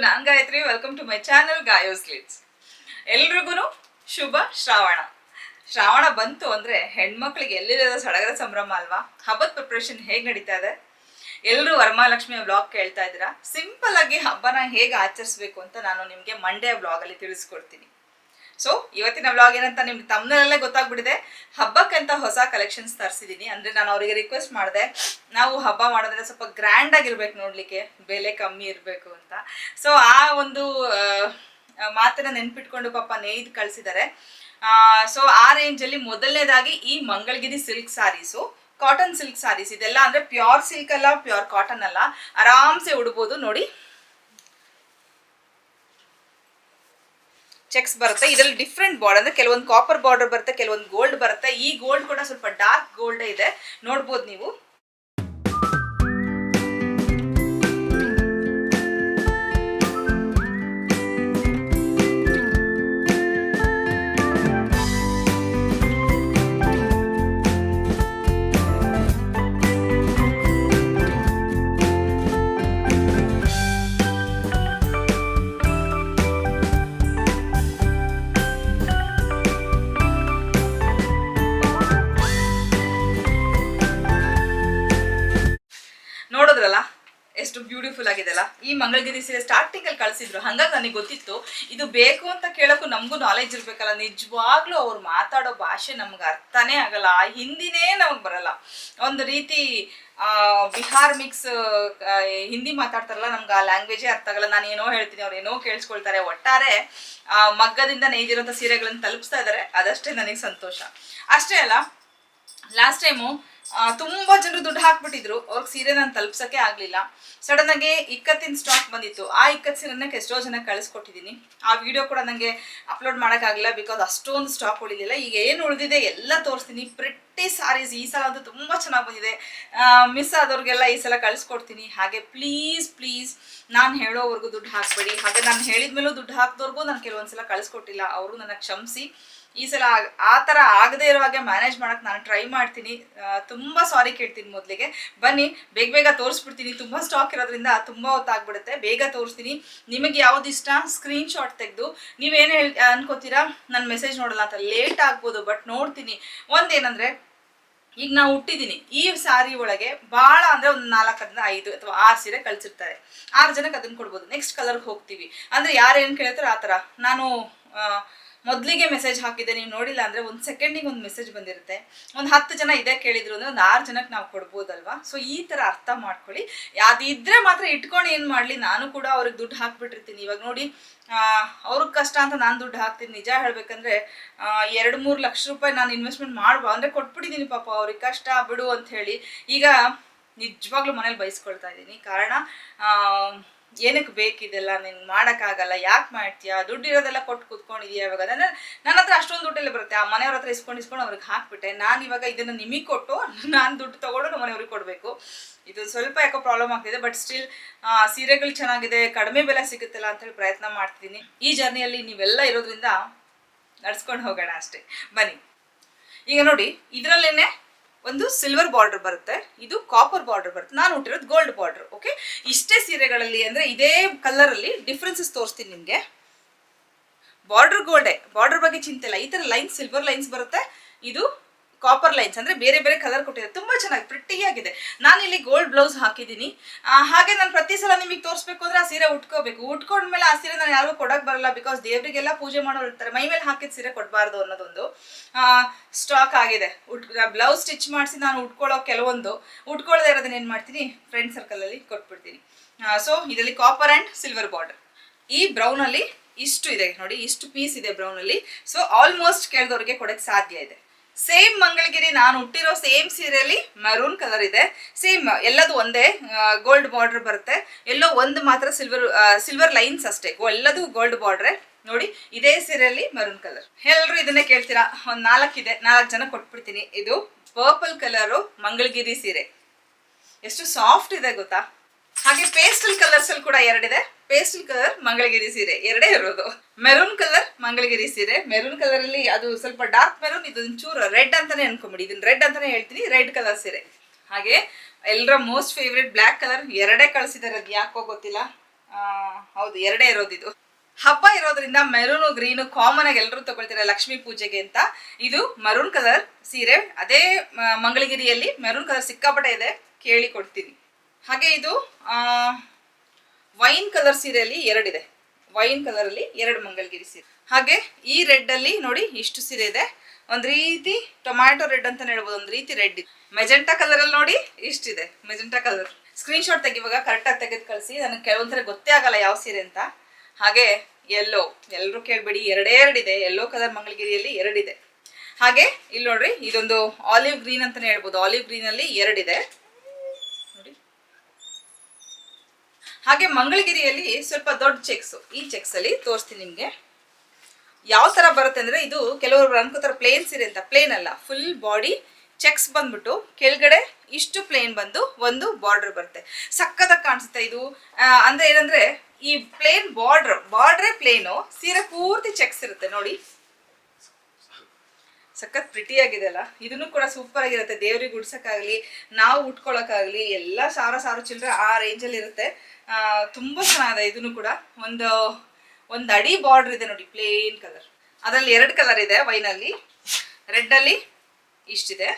Non Gayatri welcome to my channel Gayos ಲಿಟ್ಸ್ ಎಲ್ರಿಗೂ ಶುಭ ಶ್ರಾವಣ. ಶ್ರಾವಣ ಬಂತು ಅಂದ್ರೆ ಹೆಣ್ಮಕ್ಳಿಗೆ ಎಲ್ಲಿಲ್ಲದ ಸಡಗರ ಸಂಭ್ರಮ ಅಲ್ವಾ? ಹಬ್ಬದ ಪ್ರಿಪ್ರೇಷನ್ ಹೇಗೆ ನಡೀತಾ ಇದೆ? ಎಲ್ಲರೂ ವರಮಹಾಲಕ್ಷ್ಮಿಯ ಬ್ಲಾಗ್ ಕೇಳ್ತಾ ಇದ್ದೀರಾ? ಸಿಂಪಲ್ ಆಗಿ ಹಬ್ಬನ ಹೇಗೆ ಆಚರಿಸ್ಬೇಕು ಅಂತ ನಾನು ನಿಮಗೆ ಮಂಡೇ ಬ್ಲಾಗ್ ಅಲ್ಲಿ ತಿಳಿಸ್ಕೊಡ್ತೀನಿ. ಸೊ ಇವತ್ತಿನ ವ್ಲಾಗ್ ಏನಂತ ನಿಮ್ಗೆ ತಮ್ಮನಲ್ಲೇ ಗೊತ್ತಾಗ್ಬಿಟ್ಟಿದೆ. ಹಬ್ಬಕ್ಕಂತ ಹೊಸ ಕಲೆಕ್ಷನ್ಸ್ ತರಿಸಿದ್ದೀನಿ ಅಂದ್ರೆ ನಾನು ಅವರಿಗೆ ರಿಕ್ವೆಸ್ಟ್ ಮಾಡಿದೆ, ನಾವು ಹಬ್ಬ ಮಾಡೋದ್ರೆ ಸ್ವಲ್ಪ ಗ್ರ್ಯಾಂಡ್ ಆಗಿರ್ಬೇಕು ನೋಡ್ಲಿಕ್ಕೆ, ಬೆಲೆ ಕಮ್ಮಿ ಇರಬೇಕು ಅಂತ. ಸೊ ಆ ಒಂದು ಮಾತನ್ನು ನೆನ್ಪಿಟ್ಕೊಂಡು ಪಾಪ ನೇಯ್ದು ಕಳಿಸಿದ್ದಾರೆ ಸೊ ಆ ರೇಂಜಲ್ಲಿ ಮೊದಲನೇದಾಗಿ ಈ Mangalagiri silk sarees cotton silk sarees ಇದೆಲ್ಲ ಅಂದ್ರೆ ಪ್ಯೂರ್ ಸಿಲ್ಕ್ ಅಲ್ಲ ಪ್ಯೂರ್ ಕಾಟನ್ ಅಲ್ಲ. ಆರಾಮ್ಸೆ ಉಡ್ಬೋದು ನೋಡಿ. ಚೆಕ್ಸ್ ಬರುತ್ತೆ. ಇದರಲ್ಲಿ ಡಿಫ್ರೆಂಟ್ ಬಾರ್ಡರ್ ಅಂದ್ರೆ ಕೆಲವೊಂದು ಕಾಪರ್ ಬಾರ್ಡರ್ ಬರುತ್ತೆ, ಕೆಲವೊಂದು ಗೋಲ್ಡ್ ಬರುತ್ತೆ. ಈ ಗೋಲ್ಡ್ ಕೂಡ ಸ್ವಲ್ಪ ಡಾರ್ಕ್ ಗೋಲ್ಡ್ ಇದೆ. ನೋಡ್ಬೋದು ನೀವು. ಮಂಗಳಗಿರಿ ಸೀರೆ ಸ್ಟಾರ್ಟಿಂಗ್ ಅಲ್ಲಿ ಕಳ್ಸಿದ್ರು. ಹಂಗಾಗಿ ನನಗೆ ಗೊತ್ತಿತ್ತು, ಇದು ಬೇಕು ಅಂತ ಕೇಳಕ್ಕೂ ನಮಗೂ ನಾಲೆಜ್ ಇರ್ಬೇಕಲ್ಲ. ನಿಜವಾಗ್ಲೂ ಅವ್ರು ಮಾತಾಡೋ ಭಾಷೆ ನಮ್ಗೆ ಅರ್ಥನೇ ಆಗಲ್ಲ. ಆ ಹಿಂದಿನೇ ನಮಗೆ ಬರಲ್ಲ. ಒಂದು ರೀತಿ ಬಿಹಾರ್ ಮಿಕ್ಸ್ ಹಿಂದಿ ಮಾತಾಡ್ತಾರಲ್ಲ, ನಮ್ಗೆ ಆ ಲ್ಯಾಂಗ್ವೇಜೇ ಅರ್ಥ ಆಗಲ್ಲ. ನಾನು ಏನೋ ಹೇಳ್ತೀನಿ, ಅವ್ರು ಏನೋ ಕೇಳಿಸ್ಕೊಳ್ತಾರೆ. ಒಟ್ಟಾರೆ ಮಗ್ಗದಿಂದ ನೇಯ್ದಿರೋಂಥ ಸೀರೆಗಳನ್ನು ತಲುಪಿಸ್ತಾ ಇದ್ದಾರೆ ಅದಷ್ಟೇ ನನಗೆ ಸಂತೋಷ. ಅಷ್ಟೇ ಅಲ್ಲ ಲಾಸ್ಟ್ ಟೈಮು ತುಂಬಾ ಜನರು ದುಡ್ಡು ಹಾಕ್ಬಿಟ್ಟಿದ್ರು. ಅವ್ರಿಗೆ ಸೀರೆ ನಾನು ತಲುಪ್ಸಕ್ಕೆ ಆಗ್ಲಿಲ್ಲ. ಸಡನ್ ಆಗಿ ಇಕ್ಕತ್ತಿನ ಸ್ಟಾಕ್ ಬಂದಿತ್ತು. ಆ ಇಕ್ಕತ್ ಸೀರೆನ ಎಷ್ಟೋ ಜನ ಕಳಿಸ್ಕೊಟ್ಟಿದ್ದೀನಿ ಆ ವಿಡಿಯೋ ಕೂಡ ನನಗೆ ಅಪ್ಲೋಡ್ ಮಾಡೋಕ್ಕಾಗಲಿಲ್ಲ ಬಿಕಾಸ್ ಅಷ್ಟೊಂದು ಸ್ಟಾಕ್ ಉಳಿದಿಲ್ಲ ಈಗ ಏನು ಉಳಿದಿದೆ ಎಲ್ಲ ತೋರಿಸ್ತೀನಿ. ಪ್ರಿಟ್ಟಿ ಸಾರೀಸ್ ಈ ಸಲ ಅಂತೂ ತುಂಬ ಚೆನ್ನಾಗಿ ಬಂದಿದೆ. ಮಿಸ್ ಆದವ್ರಿಗೆಲ್ಲ ಈ ಸಲ ಕಳಿಸ್ಕೊಡ್ತೀನಿ. ಹಾಗೆ ಪ್ಲೀಸ್ ಪ್ಲೀಸ್ ನಾನು ಹೇಳೋವರೆಗೂ ದುಡ್ಡು ಹಾಕಬೇಡಿ. ಹಾಗೆ ನಾನು ಹೇಳಿದ್ಮೇಲೂ ದುಡ್ಡು ಹಾಕಿದವ್ರಿಗೂ ನಾನು ಕೆಲವೊಂದ್ಸಲ ಕಳಿಸ್ಕೊಟ್ಟಿಲ್ಲ. ಅವರು ನನ್ನ ಕ್ಷಮಿಸಿ. ಈ ಸಲ ಆ- ಥರ ಆಗದೇ ಇರೋ ಹಾಗೆ ಮ್ಯಾನೇಜ್ ಮಾಡೋಕೆ ನಾನು ಟ್ರೈ ಮಾಡ್ತೀನಿ. ತುಂಬ ಸಾರಿ ಕೇಳ್ತೀನಿ ಮೊದಲಿಗೆ. ಬನ್ನಿ, ಬೇಗ ಬೇಗ ತೋರಿಸ್ಬಿಡ್ತೀನಿ. ತುಂಬ ಸ್ಟಾಕ್ ಇರೋದ್ರಿಂದ ತುಂಬ ಹೊತ್ತಾಗ್ಬಿಡುತ್ತೆ. ಬೇಗ ತೋರಿಸ್ತೀನಿ. ನಿಮಗೆ ಯಾವ್ದು ಇಷ್ಟ ಸ್ಕ್ರೀನ್ ಶಾಟ್ ತೆಗೆದು ನೀವೇನು ಹೇಳಿ ಅನ್ಕೋತೀರಾ? ನನ್ನ ಮೆಸೇಜ್ ನೋಡಲ್ಲ ಅಂತ ಲೇಟ್ ಆಗ್ಬೋದು ಬಟ್ ನೋಡ್ತೀನಿ. ಒಂದೇನಂದರೆ, ಈಗ ನಾವು ಹುಟ್ಟಿದ್ದೀನಿ ಈ ಸಾರಿ ಒಳಗೆ ಭಾಳ ಅಂದರೆ ಒಂದು ನಾಲ್ಕರಿಂದ ಐದು ಅಥವಾ ಆರು ಸೀರೆ ಕಳಿಸಿರ್ತಾರೆ. ಆರು ಜನಕ್ಕೆ ಅದನ್ನು ಕೊಡ್ಬೋದು. ನೆಕ್ಸ್ಟ್ ಕಲರ್ಗೆ ಹೋಗ್ತೀವಿ. ಅಂದರೆ ಯಾರು ಏನು ಕೇಳ್ತಾರೆ ಆ ಥರ ನಾನು ಮೊದಲಿಗೆ ಮೆಸೇಜ್ ಹಾಕಿದ್ದೆ, ನೀವು ನೋಡಿಲ್ಲ ಅಂದರೆ ಒಂದು ಸೆಕೆಂಡಿಗೆ ಒಂದು ಮೆಸೇಜ್ ಬಂದಿರುತ್ತೆ. ಒಂದು ಹತ್ತು ಜನ ಇದೇ ಕೇಳಿದ್ರು ಅಂದರೆ ಒಂದು ಆರು ಜನಕ್ಕೆ ನಾವು ಕೊಡ್ಬೋದಲ್ವಾ? ಸೊ ಈ ಥರ ಅರ್ಥ ಮಾಡ್ಕೊಳ್ಳಿ. ಅದಿದ್ರೆ ಮಾತ್ರ ಇಟ್ಕೊಂಡು ಏನು ಮಾಡಲಿ, ನಾನು ಕೂಡ ಅವ್ರಿಗೆ ದುಡ್ಡು ಹಾಕ್ಬಿಟ್ಟಿರ್ತೀನಿ. ಇವಾಗ ನೋಡಿ ಅವ್ರಿಗೆ ಕಷ್ಟ ಅಂತ ನಾನು ದುಡ್ಡು ಹಾಕ್ತೀನಿ. ನಿಜ ಹೇಳಬೇಕಂದ್ರೆ ಎರಡು ಮೂರು ಲಕ್ಷ ರೂಪಾಯಿ ನಾನು ಇನ್ವೆಸ್ಟ್ಮೆಂಟ್ ಮಾಡ್ಬಾ ಅಂದರೆ ಕೊಟ್ಬಿಟ್ಟಿದ್ದೀನಿ ಪಾಪ ಅವ್ರಿಗೆ ಕಷ್ಟ, ಬಿಡು ಅಂತ ಹೇಳಿ ಈಗ ನಿಜವಾಗ್ಲೂ ಮನೇಲಿ ಬಯಸ್ಕೊಳ್ತಾ ಇದ್ದೀನಿ ಕಾರಣ ಏನಕ್ಕೆ ಬೇಕಿದೆಲ್ಲ ನೀನು ಮಾಡೋಕ್ಕಾಗಲ್ಲ. ಯಾಕೆ ಮಾಡ್ತೀಯಾ? ದುಡ್ಡು ಇರೋದೆಲ್ಲ ಕೊಟ್ಟು ಕೂತ್ಕೊಂಡಿದ್ಯಾ ಇವಾಗ? ಅಂದರೆ ನನ್ನ ಹತ್ರ ಅಷ್ಟೊಂದು ದುಡ್ಡೆಲ್ಲ ಬರುತ್ತೆ. ಆ ಮನೆಯವ್ರ ಹತ್ರ ಇಸ್ಕೊಂಡು ಇಸ್ಕೊಂಡು ಅವ್ರಿಗೆ ಹಾಕ್ಬಿಟ್ಟೆ. ನಾನು ಇವಾಗ ಇದನ್ನು ನಿಮಗೆ ಕೊಟ್ಟು ನಾನು ದುಡ್ಡು ತೊಗೊಂಡು ನಮ್ಮ ಮನೆಯವ್ರಿಗೆ ಕೊಡಬೇಕು. ಇದು ಸ್ವಲ್ಪ ಯಾಕೋ ಪ್ರಾಬ್ಲಮ್ ಆಗ್ತಿದೆ ಬಟ್ ಸ್ಟಿಲ್ ಸೀರೆಗಳು ಚೆನ್ನಾಗಿದೆ, ಕಡಿಮೆ ಬೆಲೆ ಸಿಗುತ್ತಲ್ಲ ಅಂತೇಳಿ ಪ್ರಯತ್ನ ಮಾಡ್ತಿದ್ದೀನಿ. ಈ ಜರ್ನಿಯಲ್ಲಿ ನೀವೆಲ್ಲ ಇರೋದ್ರಿಂದ ನಡ್ಸ್ಕೊಂಡು ಹೋಗೋಣ ಅಷ್ಟೇ. ಬನ್ನಿ. ಈಗ ನೋಡಿ, ಇದರಲ್ಲೇನೆ ಒಂದು ಸಿಲ್ವರ್ ಬಾರ್ಡರ್ ಬರುತ್ತೆ. ಇದು ಕಾಪರ್ ಬಾರ್ಡರ್ ಬರುತ್ತೆ. ನಾನು ಹುಟ್ಟಿರೋದು ಗೋಲ್ಡ್ ಬಾರ್ಡರ್ ಓಕೆ ಇಷ್ಟೇ ಸೀರೆಗಳಲ್ಲಿ ಅಂದರೆ ಇದೇ ಕಲರಲ್ಲಿ ಡಿಫ್ರೆನ್ಸಸ್ ತೋರಿಸ್ತೀನಿ ನಿಮಗೆ. ಬಾರ್ಡರ್ ಗೋಲ್ಡೆ ಬಾರ್ಡರ್ ಬಗ್ಗೆ ಚಿಂತೆ ಇಲ್ಲ. ಈ ಥರ ಲೈನ್ಸ್ ಸಿಲ್ವರ್ ಲೈನ್ಸ್ ಬರುತ್ತೆ. ಇದು ಕಾಪರ್ ಲೈನ್ಸ್ ಅಂದರೆ ಬೇರೆ ಬೇರೆ ಕಲರ್ ಕೊಟ್ಟಿದೆ. ತುಂಬ ಚೆನ್ನಾಗಿ ಪ್ರಿಟ್ಟಿ ಆಗಿದೆ. ನಾನು ಇಲ್ಲಿ ಗೋಲ್ಡ್ ಬ್ಲೌಸ್ ಹಾಕಿದ್ದೀನಿ ಹಾಗೆ ನಾನು ಪ್ರತಿ ಸಲ ನಿಮಗೆ ತೋರಿಸ್ಬೇಕು ಅಂದ್ರೆ ಆ ಸೀರೆ ಉಟ್ಕೋಬೇಕು. ಉಟ್ಕೊಂಡ್ಮೇಲೆ ಆ ಸೀರೆ ನಾನು ಯಾರಿಗೂ ಕೊಡಕ್ಕೆ ಬರಲ್ಲ ಬಿಕಾಸ್ ದೇವರಿಗೆಲ್ಲ ಪೂಜೆ ಮಾಡೋರು ಇರ್ತಾರೆ. ಮೈ ಮೇಲೆ ಹಾಕಿದ ಸೀರೆ ಕೊಡಬಾರ್ದು ಅನ್ನೋದೊಂದು ಸ್ಟಾಕ್ ಆಗಿದೆ. ಉಟ್ ಬ್ಲೌಸ್ ಸ್ಟಿಚ್ ಮಾಡಿಸಿ ನಾನು ಉಟ್ಕೊಳ್ಳೋ ಕೆಲವೊಂದು ಉಟ್ಕೊಳ್ಳದೆ ಇರೋದನ್ನ ಏನು ಮಾಡ್ತೀನಿ? ಫ್ರೆಂಡ್ ಸರ್ಕಲಲ್ಲಿ ಕೊಟ್ಬಿಡ್ತೀನಿ. ಸೊ ಇದರಲ್ಲಿ ಕಾಪರ್ ಆ್ಯಂಡ್ ಸಿಲ್ವರ್ ಬಾರ್ಡರ್ ಈ ಬ್ರೌನಲ್ಲಿ ಇಷ್ಟು ಇದೆ. ನೋಡಿ, ಇಷ್ಟು ಪೀಸ್ ಇದೆ ಬ್ರೌನಲ್ಲಿ ಸೊ ಆಲ್ಮೋಸ್ಟ್ ಕೇಳಿದವ್ರಿಗೆ ಕೊಡಕ್ಕೆ ಸಾಧ್ಯ ಇದೆ. ಸೇಮ್ ಮಂಗಳಗಿರಿ ನಾನು ಹುಟ್ಟಿರೋ ಸೇಮ್ ಸೀರೆಯಲ್ಲಿ ಮರೂನ್ ಕಲರ್ ಇದೆ. ಸೇಮ್ ಎಲ್ಲದು ಒಂದೇ ಗೋಲ್ಡ್ ಬಾರ್ಡರ್ ಬರುತ್ತೆ. ಎಲ್ಲೋ ಒಂದು ಮಾತ್ರ ಸಿಲ್ವರ್ ಸಿಲ್ವರ್ ಲೈನ್ಸ್ ಅಷ್ಟೇ. ಎಲ್ಲದು ಗೋಲ್ಡ್ ಬಾರ್ಡ್ರೆ ನೋಡಿ, ಇದೇ ಸೀರೆಯಲ್ಲಿ ಮರೂನ್ ಕಲರ್ ಎಲ್ಲರೂ ಇದನ್ನೇ ಕೇಳ್ತೀರಾ? ಒಂದು ಇದೆ. ನಾಲ್ಕು ಜನ ಕೊಟ್ಬಿಡ್ತೀನಿ. ಇದು ಪರ್ಪಲ್ ಕಲರು ಮಂಗಳಗಿರಿ ಸೀರೆ. ಎಷ್ಟು ಸಾಫ್ಟ್ ಇದೆ ಗೊತ್ತಾ? ಹಾಗೆ ಪೇಸ್ಟಲ್ ಕಲರ್ಸ್ ಅಲ್ಲಿ ಕೂಡ ಎರಡಿದೆ. ಪೇಸ್ಟಲ್ ಕಲರ್ ಮಂಗಳಗಿರಿ ಸೀರೆ, ಎರಡೇ ಇರೋದು. ಮೆರೂನ್ ಕಲರ್ ಮಂಗಳಗಿರಿ ಸೀರೆ ಮೆರೂನ್ ಕಲರ್ ಅಲ್ಲಿ ಅದು ಸ್ವಲ್ಪ ಡಾರ್ಕ್ ಮೆರೂನ್ ಇದು ಚೂರು ರೆಡ್ ಅಂತಾನೆ ಅನ್ಕೊಂಬಿಡಿ. ಇದನ್ನ ರೆಡ್ ಅಂತಾನೆ ಹೇಳ್ತೀನಿ ರೆಡ್ ಕಲರ್ ಸೀರೆ. ಹಾಗೆ ಎಲ್ಲರ ಮೋಸ್ಟ್ ಫೇವ್ರೆಟ್ ಬ್ಲ್ಯಾಕ್ ಕಲರ್ ಎರಡೇ ಕಳಿಸಿದಾರೆ ಅದು ಯಾಕೋ ಗೊತ್ತಿಲ್ಲ. ಹೌದು, ಎರಡೇ ಇರೋದು ಇದು. ಹಬ್ಬ ಇರೋದ್ರಿಂದ ಮೆರೂನು ಗ್ರೀನು ಕಾಮನ್ ಆಗಿ ಎಲ್ಲರೂ ತಗೊಳ್ತಾರೆ ಲಕ್ಷ್ಮೀ ಪೂಜೆಗೆ ಅಂತ. ಇದು ಮರೂನ್ ಕಲರ್ ಸೀರೆ. ಅದೇ ಮಂಗಳಗಿರಿಯಲ್ಲಿ ಮೆರೂನ್ ಕಲರ್ ಸಿಕ್ಕಾಪಟ್ಟೆ ಇದೆ. ಕೇಳಿ ಕೊಡ್ತೀನಿ. ಹಾಗೆ ಇದು ವೈನ್ ಕಲರ್ ಸೀರೆಯಲ್ಲಿ ಎರಡಿದೆ. ವೈನ್ ಕಲರ್ ಅಲ್ಲಿ ಎರಡು ಮಂಗಲ್ಗಿರಿ ಸೀರೆ. ಹಾಗೆ ಈ ರೆಡ್ ಅಲ್ಲಿ ನೋಡಿ ಇಷ್ಟು ಸೀರೆ ಇದೆ. ಒಂದ್ ರೀತಿ ಟೊಮ್ಯಾಟೊ ರೆಡ್ ಅಂತ ಹೇಳ್ಬೋದು, ಒಂದ್ ರೀತಿ ರೆಡ್ ಇದೆ. ಮೆಜೆಂಟಾ ಕಲರ್ ಅಲ್ಲಿ ನೋಡಿ ಇಷ್ಟಿದೆ, ಮೆಜೆಂಟಾ ಕಲರ್. ಸ್ಕ್ರೀನ್ ಶಾಟ್ ತೆಗಿವಾಗ ಕರೆಕ್ಟಾಗಿ ತೆಗೆದು ಕಳಿಸಿ. ನನಗೆ ಕೆಲವೊಂದ್ಸಲ ಗೊತ್ತೇ ಆಗಲ್ಲ ಯಾವ ಸೀರೆ ಅಂತ. ಹಾಗೆ ಎಲ್ಲೋ ಎಲ್ಲರೂ ಕೇಳಬೇಡಿ, ಎರಡೇ ಎರಡಿದೆ. ಎಲ್ಲೋ ಕಲರ್ ಮಂಗಳಗಿರಿಯಲ್ಲಿ ಎರಡಿದೆ. ಹಾಗೆ, ಇಲ್ಲಿ ನೋಡ್ರಿ, ಇದೊಂದು ಆಲಿವ್ ಗ್ರೀನ್ ಅಂತಾನೆ ಹೇಳ್ಬೋದು. ಆಲಿವ್ ಗ್ರೀನ್ ಅಲ್ಲಿ ಎರಡಿದೆ ನೋಡಿ ಹಾಗೆ ಮಂಗಳಗಿರಿಯಲ್ಲಿ ಸ್ವಲ್ಪ ದೊಡ್ಡ ಚೆಕ್ಸ್ ಈ ಚೆಕ್ಸ್ ಅಲ್ಲಿ ತೋರಿಸ್ತೀನಿ ನಿಮ್ಗೆ. ಯಾವ ತರ ಬರುತ್ತೆ ಅಂದ್ರೆ ಇದು ಕೆಲವರು ಅನ್ಕೋತಾರೆ ಪ್ಲೇನ್ ಸೀರೆ ಅಂತ. ಪ್ಲೇನ್ ಅಲ್ಲ ಫುಲ್ ಬಾಡಿ ಚೆಕ್ಸ್ ಬಂದ್ಬಿಟ್ಟು ಕೆಳಗಡೆ ಇಷ್ಟು ಪ್ಲೇನ್ ಬಂದು ಒಂದು ಬಾರ್ಡರ್ ಬರುತ್ತೆ. ಸಕ್ಕತ್ತಾಗಿ ಕಾಣಿಸುತ್ತೆ ಇದು. ಅಂದ್ರೆ ಏನಂದ್ರೆ ಈ ಪ್ಲೇನ್ ಬಾರ್ಡರ್ ಬಾರ್ಡ್ರೇ ಪ್ಲೇನು ಸೀರೆ ಪೂರ್ತಿ ಚೆಕ್ಸ್ ಇರುತ್ತೆ ನೋಡಿ. ಸಖತ್ ಪ್ರಿಟಿ ಆಗಿದೆ ಅಲ್ಲ ಇದನ್ನು ಕೂಡ ಸೂಪರ್ ಆಗಿರುತ್ತೆ. ದೇವ್ರಿಗೆ ಉಡ್ಸಕ್ಕಾಗ್ಲಿ, ನಾವು ಉಟ್ಕೊಳಕ್ಕಾಗಲಿ, ಎಲ್ಲ ಸಾವಿರ ಸಾರು ಚಿಲ್ಲರೆ ಆ ರೇಂಜಲ್ಲಿ ಇರುತ್ತೆ. ತುಂಬಾ ಚೆನ್ನಾಗಿದೆ ಇದನ್ನು ಕೂಡ. ಒಂದು ಒಂದು ಅಡಿ ಬಾರ್ಡರ್ ಇದೆ ನೋಡಿ ಪ್ಲೇನ್ ಕಲರ್ ಅದರಲ್ಲಿ ಎರಡು ಕಲರ್ ಇದೆ ವೈನಲ್ಲಿ ರೆಡ್ ಅಲ್ಲಿ ಇಷ್ಟಿದೆ.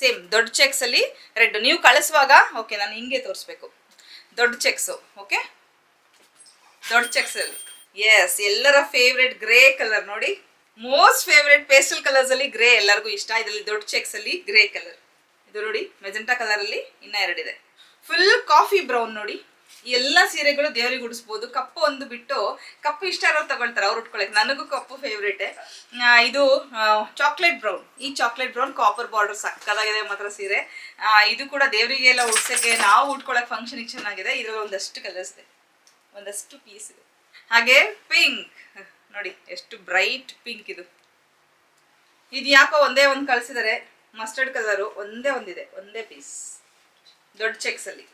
ಸೇಮ್ ದೊಡ್ಡ ಚೆಕ್ಸ್ ಅಲ್ಲಿ ರೆಡ್ ನೀವು ಕಳಿಸುವಾಗ ಓಕೆ ನಾನು ಹಿಂಗೆ ತೋರಿಸ್ಬೇಕು. ದೊಡ್ಡ ಚೆಕ್ಸು ಓಕೆ ದೊಡ್ಡ ಚೆಕ್ಸ್ ಅಲ್ಲಿ. ಎಸ್ ಎಲ್ಲರ ಫೇವ್ರೆಟ್ ಗ್ರೇ ಕಲರ್ ನೋಡಿ. ಮೋಸ್ಟ್ ಫೇವ್ರೆಟ್ ಪೇಸ್ಟಲ್ ಕಲರ್ಸ್ ಅಲ್ಲಿ ಗ್ರೇ ಎಲ್ಲರಿಗೂ ಇಷ್ಟ. ಇದರಲ್ಲಿ ದೊಡ್ಡ ಚೆಕ್ಸ್ ಅಲ್ಲಿ ಗ್ರೇ ಕಲರ್ ಇದು ನೋಡಿ ಮೆಜೆಂಟಾ ಕಲರ್ ಅಲ್ಲಿ ಇನ್ನ ಎರಡಿದೆ ಫುಲ್ ಕಾಫಿ ಬ್ರೌನ್ ನೋಡಿ. ಎಲ್ಲ ಸೀರೆಗಳು ದೇವರಿಗೆ ಉಡಿಸ್ಬೋದು. ಕಪ್ಪು ಒಂದು ಬಿಟ್ಟು ಕಪ್ಪು ಇಷ್ಟ ಇರೋರು ತಗೊಳ್ತಾರೆ ಅವ್ರು ಉಟ್ಕೊಳಕ್ ನನಗೂ ಕಪ್ಪು ಫೇವ್ರೇಟೆ ಇದು ಚಾಕ್ಲೇಟ್ ಬ್ರೌನ್ ಈ ಚಾಕ್ಲೇಟ್ ಬ್ರೌನ್ ಕಾಪರ್ ಬಾರ್ಡರ್ ಸಕ್ಕದಾಗಿದೆ ಮಾತ್ರ ಸೀರೆ. ಇದು ಕೂಡ ದೇವರಿಗೆ ಎಲ್ಲ ಉಡ್ಸಕ್ಕೆ ನಾವು ಉಟ್ಕೊಳಕ್ ಫಂಕ್ಷನಿಗೆ ಚೆನ್ನಾಗಿದೆ. ಇದ್ರಲ್ಲಿ ಒಂದಷ್ಟು ಕಲರ್ಸ್ ಇದೆ. ಒಂದಷ್ಟು ಪೀಸ್ ಇದೆ. ಹಾಗೆ ಪಿಂಕ್ ನೋಡಿ, ಎಷ್ಟು ಬ್ರೈಟ್ ಪಿಂಕ್ ಇದು. ಇದು ಯಾಕೋ ಒಂದೇ ಒಂದು ಕಳಿಸಿದರೆ ಮಸ್ಟರ್ಡ್ ಕಲರು ಒಂದೇ ಒಂದಿದೆ, ಒಂದೇ ಪೀಸ್ ದೊಡ್ಡ ಚೆಕ್ಸಲ್ಲಿ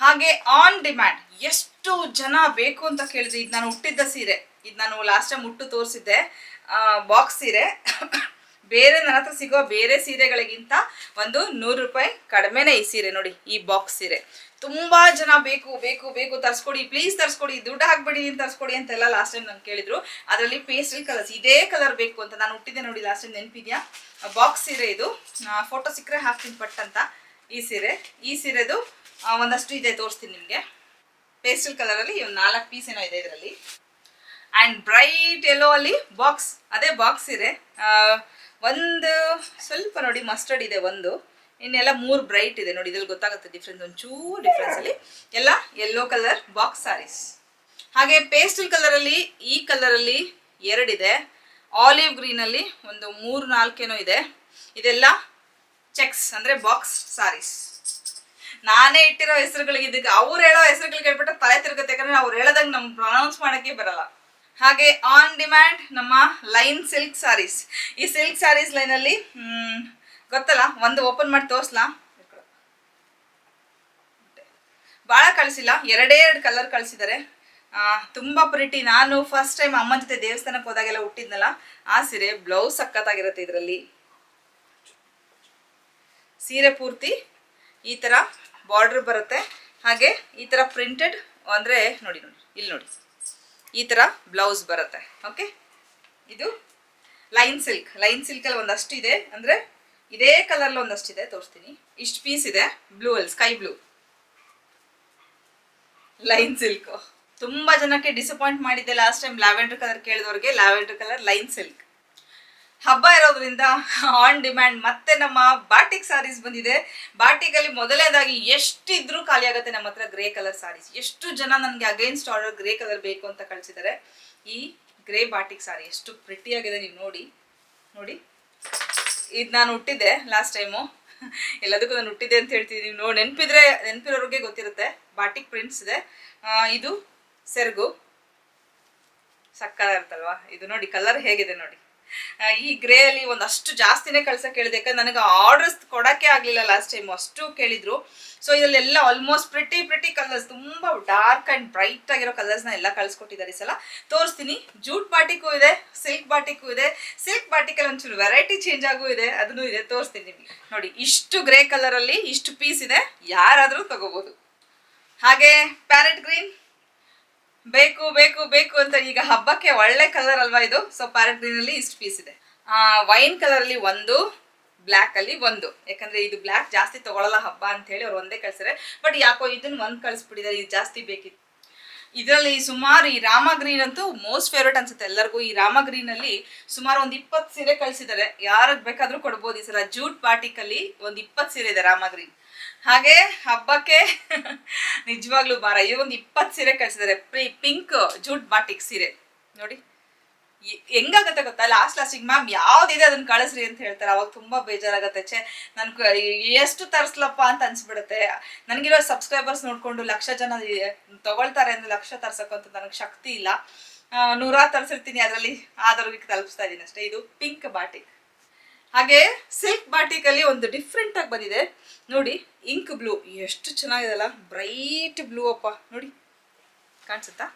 ಹಾಗೆ ಆನ್ ಡಿಮ್ಯಾಂಡ್ ಎಷ್ಟು ಜನ ಬೇಕು ಅಂತ ಕೇಳಿದ್ರೆ, ಇದು ನಾನು ಹುಟ್ಟಿದ್ದ ಸೀರೆ, ಇದು ನಾನು ಲಾಸ್ಟ್ ಟೈಮ್ ಹುಟ್ಟು ತೋರಿಸಿದ್ದೆ ಬಾಕ್ಸ್ ಸೀರೆ. ಬೇರೆ ನನ್ನ ಹತ್ರ ಸಿಗೋ ಬೇರೆ ಸೀರೆಗಳಿಗಿಂತ ಒಂದು ನೂರು ರೂಪಾಯಿ ಕಡಿಮೆನೇ ಈ ಸೀರೆ ನೋಡಿ, ಈ ಬಾಕ್ಸ್ ಸೀರೆ. ತುಂಬಾ ಜನ ಬೇಕು ಬೇಕು ಬೇಕು, ತರಿಸ್ಕೊಡಿ ಪ್ಲೀಸ್ ತರಿಸ್ಕೊಡಿ, ದುಡ್ಡು ಹಾಕ್ಬೇಡಿ, ನೀನು ತರಿಸ್ಕೊಡಿ ಅಂತೆಲ್ಲ ಲಾಸ್ಟ್ ಟೈಮ್ ನಂಗೆ ಕೇಳಿದ್ರು. ಅದರಲ್ಲಿ ಪೇಸ್ಟಲ್ ಕಲರ್ಸ್ ಇದೇ ಕಲರ್ ಬೇಕು ಅಂತ ನಾನು ಹುಟ್ಟಿದ್ದೆ ನೋಡಿ ಲಾಸ್ಟ್ ಟೈಮ್ ನೆನಪಿದ್ಯಾ? ಬಾಕ್ಸ್ ಸೀರೆ ಇದು. ಫೋಟೋ ಸಿಕ್ಕರೆ ಹಾಕ್ತೀನಿ ಪಟ್ ಅಂತ ಈ ಸೀರೆ. ಈ ಸೀರೆದು ಒಂದಷ್ಟು ಇದೆ, ತೋರಿಸ್ತೀನಿ ನಿಮಗೆ. ಪೇಸ್ಟಲ್ ಕಲರಲ್ಲಿ ಒಂದು ನಾಲ್ಕು ಪೀಸ್ ಏನೋ ಇದೆ ಇದರಲ್ಲಿ. ಆ್ಯಂಡ್ ಬ್ರೈಟ್ ಎಲ್ಲೋ ಅಲ್ಲಿ ಬಾಕ್ಸ್ ಅದೇ ಬಾಕ್ಸ್ ಇದೆ. ಒಂದು ಸ್ವಲ್ಪ ನೋಡಿ ಮಸ್ಟರ್ಡ್ ಇದೆ ಒಂದು. ಇನ್ನೆಲ್ಲ ಮೂರು ಬ್ರೈಟ್ ಇದೆ ನೋಡಿ, ಇದ್ರಲ್ಲಿ ಗೊತ್ತಾಗುತ್ತೆ ಡಿಫ್ರೆನ್ಸ್ ಒಂಚೂರು ಡಿಫ್ರೆನ್ಸ್ ಅಲ್ಲಿ. ಎಲ್ಲ ಯೆಲ್ಲೋ ಕಲರ್ ಬಾಕ್ಸ್ ಸಾರೀಸ್ ಹಾಗೆ ಪೇಸ್ಟಲ್ ಕಲರಲ್ಲಿ ಈ ಕಲರಲ್ಲಿ ಎರಡಿದೆ ಆಲಿವ್ ಗ್ರೀನಲ್ಲಿ ಒಂದು ಮೂರು ನಾಲ್ಕೇನೋ ಇದೆ. ಇದೆಲ್ಲ ಚೆಕ್ಸ್ ಅಂದರೆ ಬಾಕ್ಸ್ ಸಾರೀಸ್ ನಾನೇ ಇಟ್ಟಿರೋ ಹೆಸರುಗಳಿಗೆ, ಇದಕ್ಕೆ ಅವ್ರು ಹೇಳೋ ಹೆಸರುಗಳು ಕೇಳ್ಬಿಟ್ಟು ತಲೆ ತಿರುಗುತ್ತೆ, ಯಾಕಂದ್ರೆ ಅವ್ರು ಹೇಳೋದಂಗೆ ನಮ್ಗೆ ಪ್ರೊನೌನ್ಸ್ ಮಾಡೋಕ್ಕೆ ಬರಲ್ಲ. ಹಾಗೆ ಆನ್ ಡಿಮ್ಯಾಂಡ್ ನಮ್ಮ ಲೈನ್ ಸಿಲ್ಕ್ ಸ್ಯಾರೀಸ್ ಈ ಸಿಲ್ಕ್ ಸ್ಯಾರೀಸ್ ಲೈನಲ್ಲಿ ಗೊತ್ತಲ್ಲ? ಒಂದು ಓಪನ್ ಮಾಡಿ ತೋರಿಸ್ಲಾ? ಭಾಳ ಕಳಿಸಿಲ್ಲ. ಎರಡೇ ಎರಡು ಕಲರ್ ಕಳಿಸಿದ್ದಾರೆ ತುಂಬ ಪ್ರಿಟಿ ನಾನು ಫಸ್ಟ್ ಟೈಮ್ ಅಮ್ಮನ ಜೊತೆ ದೇವಸ್ಥಾನಕ್ಕೆ ಹೋದಾಗೆಲ್ಲ ಹುಟ್ಟಿದ್ನಲ್ಲ, ಆ ಸೀರೆ ಬ್ಲೌಸ್ ಸಕ್ಕತ್ತಾಗಿರುತ್ತೆ ಇದರಲ್ಲಿ. ಸೀರೆ ಪೂರ್ತಿ ಈ ಥರ ಬಾರ್ಡ್ರ್ ಬರುತ್ತೆ. ಹಾಗೆ ಈ ಥರ ಪ್ರಿಂಟೆಡ್ ಅಂದರೆ ನೋಡಿ ನೋಡಿ, ಇಲ್ಲಿ ನೋಡಿ. ಈ ಥರ ಬ್ಲೌಸ್ ಬರುತ್ತೆ. ಓಕೆ ಇದು ಲೈನ್ ಸಿಲ್ಕ್ ಲೈನ್ ಸಿಲ್ಕಲ್ಲಿ ಒಂದಷ್ಟು ಇದೆ. ಅಂದರೆ ಇದೇ ಕಲರ್ ಒಂದಷ್ಟು ಇದೆ. ತೋರಿಸ್ತೀನಿ. ಇಷ್ಟು ಪೀಸ್ ಇದೆ. ಬ್ಲೂ ಅಲ್ಲಿ ಸ್ಕೈ ಬ್ಲೂ ಲೈನ್ ಸಿಲ್ಕ್ ತುಂಬಾ ಜನಕ್ಕೆ ಡಿಸಪಾಯಿಂಟ್ ಮಾಡಿದ್ದೆ ಲಾಸ್ಟ್ ಟೈಮ್ ಲ್ಯಾವೆಂಡರ್ ಕಲರ್ ಕೇಳಿದವ್ರಿಗೆ ಲ್ಯಾವೆಂಡರ್ ಕಲರ್ ಲೈನ್ ಸಿಲ್ಕ್ ಹಬ್ಬ ಇರೋದ್ರಿಂದ ಆನ್ ಡಿಮ್ಯಾಂಡ್ ಮತ್ತೆ ನಮ್ಮ ಬಾಟಿಕ್ ಸಾರೀಸ್ ಬಂದಿದೆ. ಬಾಟಿಕಲ್ಲಿ ಮೊದಲನೇದಾಗಿ ಎಷ್ಟಿದ್ರೂ ಖಾಲಿ ಆಗುತ್ತೆ ನಮ್ಮ ಹತ್ರ ಗ್ರೇ ಕಲರ್ ಸಾರೀಸ್ ಎಷ್ಟು ಜನ ನನಗೆ ಅಗೇನ್ಸ್ಟ್ ಆರ್ಡರ್ ಗ್ರೇ ಕಲರ್ ಬೇಕು ಅಂತ ಕಳಿಸಿದ್ದಾರೆ ಈ ಗ್ರೇ ಬಾಟಿಕ್ ಸಾರಿ ಎಷ್ಟು ಪ್ರಿಟಿ ಆಗಿದೆ ನೀವು ನೋಡಿ. ನೋಡಿ. ಇದು ನಾನು ಹುಟ್ಟಿದ್ದೆ ಲಾಸ್ಟ್ ಟೈಮು ಎಲ್ಲದಕ್ಕೂ ನಾನು ಹುಟ್ಟಿದೆ ಅಂತ ಹೇಳ್ತೀನಿ. ನೀವು ನೋಡಿ ನೆನಪಿದ್ರೆ, ನೆನಪಿರೋರಿಗೆ ಗೊತ್ತಿರುತ್ತೆ. ಬಾಟಿಕ್ ಪ್ರಿಂಟ್ಸ್ ಇದೆ. ಇದು ಸೆರಗು. ಸಕ್ಕದಾಗಿರುತ್ತಲ್ವಾ ಇದು ನೋಡಿ ಕಲರ್ ಹೇಗಿದೆ ನೋಡಿ. ಈ ಗ್ರೇ ಅಲ್ಲಿ ಒಂದಷ್ಟು ಜಾಸ್ತಿನೇ ಕಳ್ಸಕ್ಕೆ ಹೇಳಿದೆ ಯಾಕಂದ್ರೆ ನನಗೆ ಆರ್ಡರ್ಸ್ ಕೊಡೋಕ್ಕೆ ಆಗಲಿಲ್ಲ ಲಾಸ್ಟ್ ಟೈಮ್ ಅಷ್ಟು ಕೇಳಿದ್ರು. ಸೊ ಇದರಲ್ಲೆಲ್ಲ ಆಲ್ಮೋಸ್ಟ್ ಪ್ರಿಟಿ ಪ್ರಿಟಿ ಕಲರ್ಸ್ ತುಂಬ ಡಾರ್ಕ್ ಆ್ಯಂಡ್ ಬ್ರೈಟ್ ಆಗಿರೋ ಕಲರ್ಸ್ನ ಎಲ್ಲ ಕಳ್ಸಿಕೊಟ್ಟಿದ್ದಾರೆ ಈ ಸಲ. ತೋರಿಸ್ತೀನಿ. ಜೂಟ್ ಬಾಟಿಗೂ ಇದೆ ಸಿಲ್ಕ್ ಬಾಟಿಗೂ ಇದೆ. ಸಿಲ್ಕ್ ಬಾಟಿಕಲ್ಲಿ ಒಂಚೂರು ವೆರೈಟಿ ಚೇಂಜ್ ಆಗೂ ಇದೆ. ಅದನ್ನು ಇದೆ. ತೋರಿಸ್ತೀನಿ ನಿಮಗೆ. ನೋಡಿ, ಇಷ್ಟು ಗ್ರೇ ಕಲರಲ್ಲಿ ಇಷ್ಟು ಪೀಸ್ ಇದೆ. ಯಾರಾದರೂ ತಗೋಬೋದು. ಹಾಗೆ ಪ್ಯಾರೆಟ್ ಗ್ರೀನ್ ಬೇಕು ಬೇಕು ಬೇಕು ಅಂತ ಈಗ ಹಬ್ಬಕ್ಕೆ ಒಳ್ಳೆ ಕಲರ್ ಅಲ್ವಾ ಇದು? ಸೊ ಪ್ಯಾರೆಟ್ ಗ್ರೀನ್ ಅಲ್ಲಿ ಇಷ್ಟು ಪೀಸ್ ಇದೆ. ವೈನ್ ಕಲರ್ ಅಲ್ಲಿ ಒಂದು ಬ್ಲ್ಯಾಕ್ ಅಲ್ಲಿ ಒಂದು. ಯಾಕಂದ್ರೆ ಇದು ಬ್ಲ್ಯಾಕ್ ಜಾಸ್ತಿ ತಗೊಳಲ್ಲ ಹಬ್ಬ ಅಂತ ಹೇಳಿ ಅವ್ರು ಒಂದೇ ಕಳ್ಸಿದ್ರೆ. ಬಟ್ ಯಾಕೋ ಇದನ್ನ ಒಂದ್ ಕಳ್ಸಿಬಿಟ್ಟಿದ್ದಾರೆ ಇದು ಜಾಸ್ತಿ ಬೇಕಿತ್ತು. ಇದರಲ್ಲಿ ಸುಮಾರು ಈ ರಾಮ ಗ್ರೀನ್ ಅಂತೂ ಮೋಸ್ಟ್ ಫೇವ್ರೇಟ್ ಅನ್ಸುತ್ತೆ ಎಲ್ಲರಿಗೂ. ಈ ರಾಮ ಗ್ರೀನ್ ಅಲ್ಲಿ ಸುಮಾರು ಒಂದ್ ಇಪ್ಪತ್ತು ಸೀರೆ ಕಳ್ಸಿದ್ದಾರೆ ಯಾರಿಗೆ ಬೇಕಾದ್ರೂ ಕೊಡ್ಬೋದು ಈ ಸಲ. ಜೂಟ್ ಪಾರ್ಟಿಕಲ್ಲಿ ಒಂದ್ ಇಪ್ಪತ್ತು ಸೀರೆ ಇದೆ ರಾಮ ಗ್ರೀನ್ ಹಾಗೆ ಹಬ್ಬಕ್ಕೆ ನಿಜವಾಗ್ಲೂ ಬಾರ ಒಂದು ಇಪ್ಪತ್ತು ಸೀರೆ ಕಳ್ಸಿದ್ದಾರೆ ಪಿಂಕ್ ಜೂಟ್ ಬಾಟಿಕ್ ಸೀರೆ. ನೋಡಿ. ಹೆಂಗಾಗತ್ತೆ ಗೊತ್ತಾ? ಲಾಸ್ಟ್ ಲಾಸ್ಟಿಗೆ ಮ್ಯಾಮ್ ಯಾವ್ದಿದೆ ಅದನ್ನ ಕಳಿಸ್ರಿ ಅಂತ ಹೇಳ್ತಾರೆ. ಅವಾಗ ತುಂಬಾ ಬೇಜಾರಾಗತ್ತೆ. ಛೆ ನನ್ ಎಷ್ಟು ತರಿಸ್ಲಪ್ಪ ಅಂತ ಅನ್ಸ್ಬಿಡುತ್ತೆ. ನನಗಿರೋ ಸಬ್ಸ್ಕ್ರೈಬರ್ಸ್ ನೋಡ್ಕೊಂಡು ಲಕ್ಷ ಜನ ತಗೊಳ್ತಾರೆ ಅಂದ್ರೆ ಲಕ್ಷ ತರ್ಸಕ್ಕಂತ ನನಗೆ ಶಕ್ತಿ ಇಲ್ಲ. ನೂರಾರು ತರಿಸಿರ್ತೀನಿ. ಅದರಲ್ಲಿ ಆದವ್ರಿಗೆ ತಲುಪಿಸ್ತಾ ಇದ್ದೀನಿ ಅಷ್ಟೇ. ಇದು ಪಿಂಕ್ ಬಾಟಿಕ್. ಹಾಗೆ ಸಿಲ್ಕ್ ಬಾಟಿಕ್ ಅಲ್ಲಿ ಒಂದು ಡಿಫ್ರೆಂಟ್ ಆಗಿ ಬಂದಿದೆ. ನೋಡಿ ಇಂಕ್ ಬ್ಲೂ ಎಷ್ಟು ಚೆನ್ನಾಗಿದೆಲ್ಲ ಬ್ರೈಟ್ ಬ್ಲೂ ಅಪ್ಪ. ನೋಡಿ, ಕಾಣಿಸುತ್ತಾ?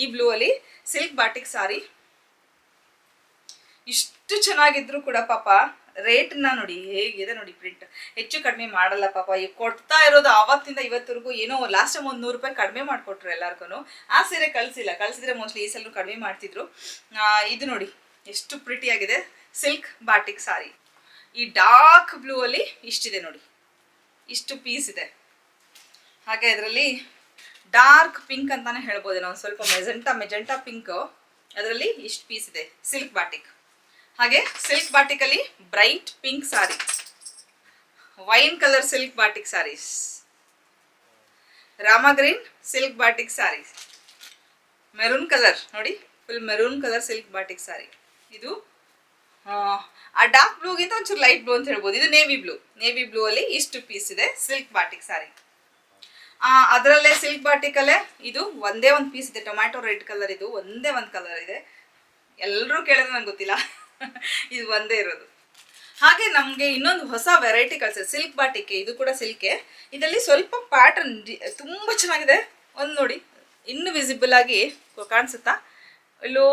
ಈ ಬ್ಲೂ ಅಲ್ಲಿ ಸಿಲ್ಕ್ ಬಾಟಿಕ್ ಸಾರಿ ಇಷ್ಟು ಚೆನ್ನಾಗಿದ್ರು ಕೂಡ ಪಾಪ ರೇಟ್ನ ನೋಡಿ ಹೇಗಿದೆ ನೋಡಿ ಪ್ರಿಂಟ್ ಹೆಚ್ಚು ಕಡಿಮೆ ಮಾಡಲ್ಲ ಪಾಪ. ಈ ಕೊಡ್ತಾ ಇರೋದು ಆವತ್ತಿಂದ ಇವತ್ತವರೆಗೂ ಏನೋ ಲಾಸ್ಟ್ ಟೈಮ್ ಒಂದು ನೂರು ರೂಪಾಯಿ ಕಡಿಮೆ ಮಾಡಿಕೊಟ್ರು ಎಲ್ಲರಿಗೂ ಆ ಸೀರೆ ಕಳಿಸಿಲ್ಲ. ಕಳಿಸಿದ್ರೆ ಮೋಸ್ಟ್ಲಿ ಈ ಸಲ ಕಡಿಮೆ ಮಾಡ್ತಿದ್ರು. ಇದು ನೋಡಿ, ಎಷ್ಟು ಪ್ರಿಟಿ ಆಗಿದೆ. ಸಿಲ್ಕ್ ಬಾಟಿಕ್ ಸಾರಿ ಈ ಡಾರ್ಕ್ ಬ್ಲೂ ಅಲ್ಲಿ ಇಷ್ಟಿದೆ ನೋಡಿ. ಇಷ್ಟು ಪೀಸ್ ಇದೆ. ಹಾಗೆ ಅದರಲ್ಲಿ ಡಾರ್ಕ್ ಪಿಂಕ್ ಅಂತಾನೆ ಹೇಳ್ಬೋದು ನಾವು. ಸ್ವಲ್ಪ ಮೆಜೆಂಟಾ ಮೆಜೆಂಟಾ ಪಿಂಕ್ ಅದರಲ್ಲಿ ಇಷ್ಟು ಪೀಸ್ ಇದೆ. ಸಿಲ್ಕ್ ಬಾಟಿಕ್ ಹಾಗೆ ಸಿಲ್ಕ್ ಬಾಟಿಕ್ ಅಲ್ಲಿ bright pink sari wine colour silk batik sarees Rama green silk batik sarees maroon colour ನೋಡಿ full maroon colour silk batik sari ಇದು ಆ, ಡಾರ್ಕ್ ಬ್ಲೂಗಿಂತ ಒಂಚೂರು ಲೈಟ್ ಬ್ಲೂ ಅಂತ ಹೇಳ್ಬೋದು. ಇದು ನೇವಿ ಬ್ಲೂ ನೇವಿ ಬ್ಲೂ ಅಲ್ಲಿ ಇಷ್ಟು ಪೀಸ್ ಇದೆ ಸಿಲ್ಕ್ ಬಾಟಿಕ್ ಸಾರಿ ಅದರಲ್ಲೇ ಸಿಲ್ಕ್ ಬಾಟಿಕಲ್ಲೇ ಇದು ಒಂದೇ ಒಂದು ಪೀಸ್ ಇದೆ. ಟೊಮ್ಯಾಟೊ ರೆಡ್ ಕಲರ್ ಇದು ಒಂದೇ ಒಂದು ಕಲರ್ ಇದೆ. ಎಲ್ಲರೂ ಕೇಳಿದ್ರೆ ನಂಗೆ ಗೊತ್ತಿಲ್ಲ. ಇದು ಒಂದೇ ಇರೋದು. ಹಾಗೆ ನಮಗೆ ಇನ್ನೊಂದು ಹೊಸ ವೆರೈಟಿ ಕಳಿಸಿದೆ ಸಿಲ್ಕ್ ಬಾಟಿಕೆ ಇದು ಕೂಡ ಸಿಲ್ಕೆ ಇದರಲ್ಲಿ ಸ್ವಲ್ಪ ಪ್ಯಾಟರ್ನ್ ತುಂಬ ಚೆನ್ನಾಗಿದೆ. ಒಂದು ನೋಡಿ. ಇನ್ನು ವಿಸಿಬಲ್ ಆಗಿ ಕಾಣಿಸುತ್ತಾ? ಎಲ್ಲೋ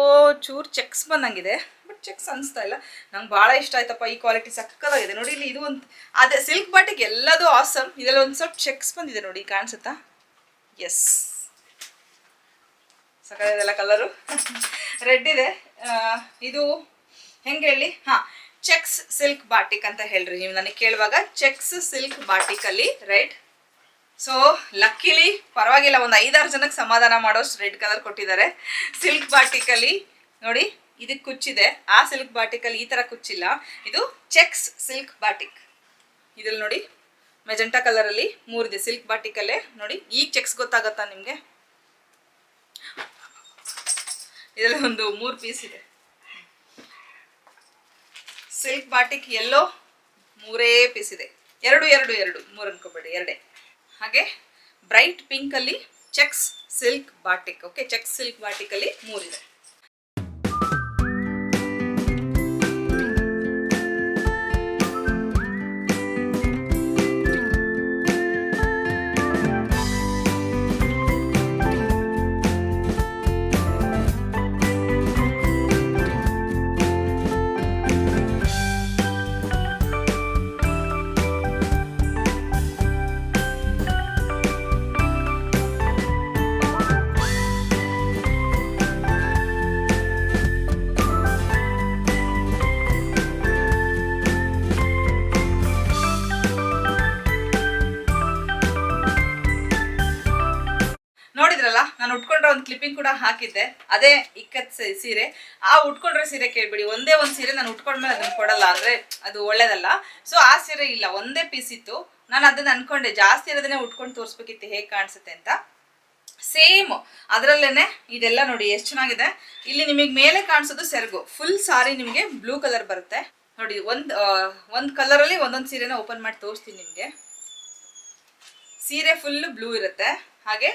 ಚೂರು ಚೆಕ್ಸ್ ಬಂದಂಗಿದೆ. ಬಟ್ ಚೆಕ್ಸ್ ಅನಿಸ್ತಾ ಇಲ್ಲ. ನಂಗೆ ಭಾಳ ಇಷ್ಟ ಆಯ್ತಪ್ಪ, ಈ ಕ್ವಾಲಿಟಿ ಸಕ್ಕದಾಗಿದೆ ನೋಡಿ, ಇಲ್ಲಿ ಇದು ಒಂದು ಅದೇ ಸಿಲ್ಕ್ ಬಾಟಿಗೆ ಎಲ್ಲದೂ ಆಸಮ್ ಇದರಲ್ಲಿ ಒಂದು ಸ್ವಲ್ಪ ಚೆಕ್ಸ್ ಬಂದಿದೆ ನೋಡಿ, ಕಾಣಿಸುತ್ತಾ? ಎಸ್ ಸಕ್ಕತ್ತಾಗಿದೆಲ್ಲ ಕಲರು ರೆಡ್ ಇದೆ. ಇದು ಹೆಂಗೆ ಹೇಳಿ? ಹಾಂ ಚೆಕ್ಸ್ ಸಿಲ್ಕ್ ಬಾಟಿಕ್ ಅಂತ ಹೇಳ್ರಿ. ನೀವು ನನಗೆ ಕೇಳುವಾಗ ಚೆಕ್ಸ್ ಸಿಲ್ಕ್ ಬಾಟಿಕಲ್ಲಿ ರೆಡ್ ಸೊ ಲಕ್ಕಿಲಿ ಪರವಾಗಿಲ್ಲ, ಒಂದು ಐದಾರು ಜನಕ್ಕೆ ಸಮಾಧಾನ ಮಾಡೋಷ್ಟು ರೆಡ್ ಕಲರ್ ಕೊಟ್ಟಿದ್ದಾರೆ. ಸಿಲ್ಕ್ ಬಾಟಿಕಲ್ಲಿ ನೋಡಿ ಇದಕ್ಕೆ ಕುಚ್ಚಿದೆ. ಆ ಸಿಲ್ಕ್ ಬಾಟಿಕಲ್ಲಿ ಈ ಥರ ಕುಚ್ಚಿಲ್ಲ. ಇದು ಚೆಕ್ಸ್ ಸಿಲ್ಕ್ ಬಾಟಿಕ್ ಇದ್ರಲ್ಲಿ ನೋಡಿ ಮೆಜೆಂಟಾ ಕಲರಲ್ಲಿ ಮೂರಿದೆ ಸಿಲ್ಕ್ ಬಾಟಿಕಲ್ಲೇ ನೋಡಿ, ಈಗ ಚೆಕ್ಸ್ ಗೊತ್ತಾಗತ್ತಾ ನಿಮಗೆ? ಇದರಲ್ಲಿ ಒಂದು ಮೂರು ಪೀಸ್ ಇದೆ. ಸಿಲ್ಕ್ ಬಾಟಿಕ್ ಎಲ್ಲೋ ಮೂರೇ ಪೀಸ್ ಇದೆ. ಎರಡು ಎರಡು ಎರಡು. ಮೂರು ಅನ್ಕೋಬೇಡಿ, ಎರಡೇ. ಹಾಗೆ bright ಪಿಂಕಲ್ಲಿ checks silk batik okay checks silk ಬಾಟಿಕಲ್ಲಿ ಮೂರಿದೆ. ಒಂದು ಕ್ಲಿಪ್ಪಿಂಗ್ ಕೂಡ ಹಾಕಿದ್ದೆ. ಅದೇ ಇಕ್ಕತ್ ಸೀರೆ. ಆ ಉಟ್ಕೊಂಡ್ರೆ ಸೀರೆ ಕೇಳ್ಬಿಡಿ. ಒಂದೇ ಒಂದು ಸೀರೆ ನಾನು ಉಟ್ಕೊಂಡ್ಮೇಲೆ ಅದನ್ನ ಕೊಡಲ್ಲ. ಅಂದ್ರೆ ಅದು ಒಳ್ಳೇದಲ್ಲ. ಸೊ ಆ ಸೀರೆ ಇಲ್ಲ. ಒಂದೇ ಪೀಸ್ ಇತ್ತು. ನಾನು ಅದನ್ನ ಅನ್ಕೊಂಡೆ. ಜಾಸ್ತಿ ಇರೋದನ್ನೇ ಉಟ್ಕೊಂಡು ತೋರಿಸ್ಬೇಕಿತ್ತು. ಹೇಗೆ ಕಾಣಿಸುತ್ತೆ ಅಂತ. ಸೇಮ್ ಅದರಲ್ಲೇನೆ ಇದೆಲ್ಲ ನೋಡಿ. ಎಷ್ಟು ಚೆನ್ನಾಗಿದೆ. ಇಲ್ಲಿ ನಿಮಗೆ ಮೇಲೆ ಕಾಣಿಸೋದು ಸೆರಗು. ಫುಲ್ ಸಾರಿ ನಿಮಗೆ ಬ್ಲೂ ಕಲರ್ ಬರುತ್ತೆ. ನೋಡಿ, ಒಂದು ಒಂದು ಕಲರಲ್ಲಿ ಒಂದೊಂದು ಸೀರೆನ ಓಪನ್ ಮಾಡಿ ತೋರಿಸ್ತೀನಿ ನಿಮಗೆ. ಸೀರೆ ಫುಲ್ ಬ್ಲೂ ಇರುತ್ತೆ. ಹಾಗೆ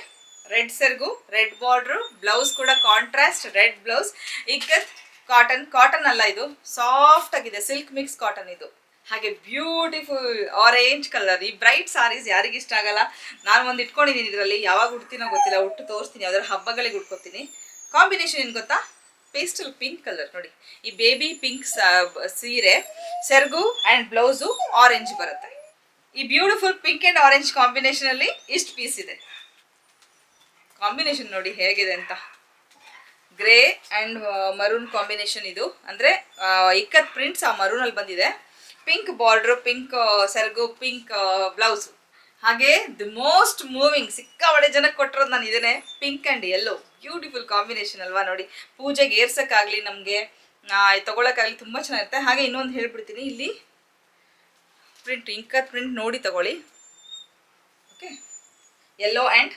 ರೆಡ್ ಸೆರ್ಗು, ರೆಡ್ ಬಾರ್ಡ್ರು, ಬ್ಲೌಸ್ ಕೂಡ ಕಾಂಟ್ರಾಸ್ಟ್ ರೆಡ್ ಬ್ಲೌಸ್. ಈಗ ಕಾಟನ್ ಕಾಟನ್ ಅಲ್ಲ ಇದು. ಸಾಫ್ಟ್ ಆಗಿದೆ ಸಿಲ್ಕ್ ಮಿಕ್ಸ್ ಕಾಟನ್ ಇದು. ಹಾಗೆ ಬ್ಯೂಟಿಫುಲ್ ಆರೆಂಜ್ ಕಲರ್ ಈ ಬ್ರೈಟ್ ಸಾರೀಸ್ ಯಾರಿಗೆ ಇಷ್ಟ ಆಗಲ್ಲ? ನಾನು ಒಂದು ಇಟ್ಕೊಂಡಿದ್ದೀನಿ ಇದರಲ್ಲಿ. ಯಾವಾಗ ಉಡ್ತೀನೋ ಗೊತ್ತಿಲ್ಲ. ಉಟ್ಟು ತೋರಿಸ್ತೀನಿ. ಯಾವ್ದಾದ್ರು ಹಬ್ಬಗಳಿಗೆ ಉಟ್ಕೋತೀನಿ. ಕಾಂಬಿನೇಷನ್ ಏನು ಗೊತ್ತಾ? ಪೇಸ್ಟಲ್ ಪಿಂಕ್ ಕಲರ್ ನೋಡಿ. ಈ ಬೇಬಿ ಪಿಂಕ್ ಸೀರೆ, ಸೆರ್ಗು ಆ್ಯಂಡ್ ಬ್ಲೌಸು ಆರೆಂಜ್ ಬರುತ್ತೆ. ಈ ಬ್ಯೂಟಿಫುಲ್ ಪಿಂಕ್ ಆ್ಯಂಡ್ ಆರೆಂಜ್ ಕಾಂಬಿನೇಷನಲ್ಲಿ ಇಷ್ಟು ಪೀಸ್ ಇದೆ. ಕಾಂಬಿನೇಷನ್ ನೋಡಿ ಹೇಗಿದೆ ಅಂತ. ಗ್ರೇ ಆ್ಯಂಡ್ ಮರೂನ್ ಕಾಂಬಿನೇಷನ್ ಇದು. ಅಂದರೆ ಇಕ್ಕತ್ ಪ್ರಿಂಟ್ಸ್ ಆ ಮರೂನಲ್ಲಿ ಬಂದಿದೆ. ಪಿಂಕ್ ಬಾರ್ಡ್ರು ಪಿಂಕ್ ಸೆರಗು ಪಿಂಕ್ ಬ್ಲೌಸ್ ಹಾಗೆ ದಿ ಮೋಸ್ಟ್ ಮೂವಿಂಗ್ ಸಿಕ್ಕಾಪಟ್ಟೆ ಜನಕ್ಕೆ ಕೊಟ್ಟಿರೋದು ನಾನು ಇದೇನೆ pink and yellow beautiful combination ಅಲ್ವಾ ನೋಡಿ. ಪೂಜೆಗೆ ಏರ್ಸೋಕ್ಕಾಗಲಿ ನಮಗೆ. ತೊಗೊಳಕ್ಕಾಗಲಿ ತುಂಬ ಚೆನ್ನಾಗಿರುತ್ತೆ. ಹಾಗೆ ಇನ್ನೊಂದು ಹೇಳ್ಬಿಡ್ತೀನಿ ಇಲ್ಲಿ. ಪ್ರಿಂಟ್ ಇಂಕತ್ ಪ್ರಿಂಟ್ ನೋಡಿ ತಗೊಳ್ಳಿ. ಓಕೆ ಎಲ್ಲೋ ಆ್ಯಂಡ್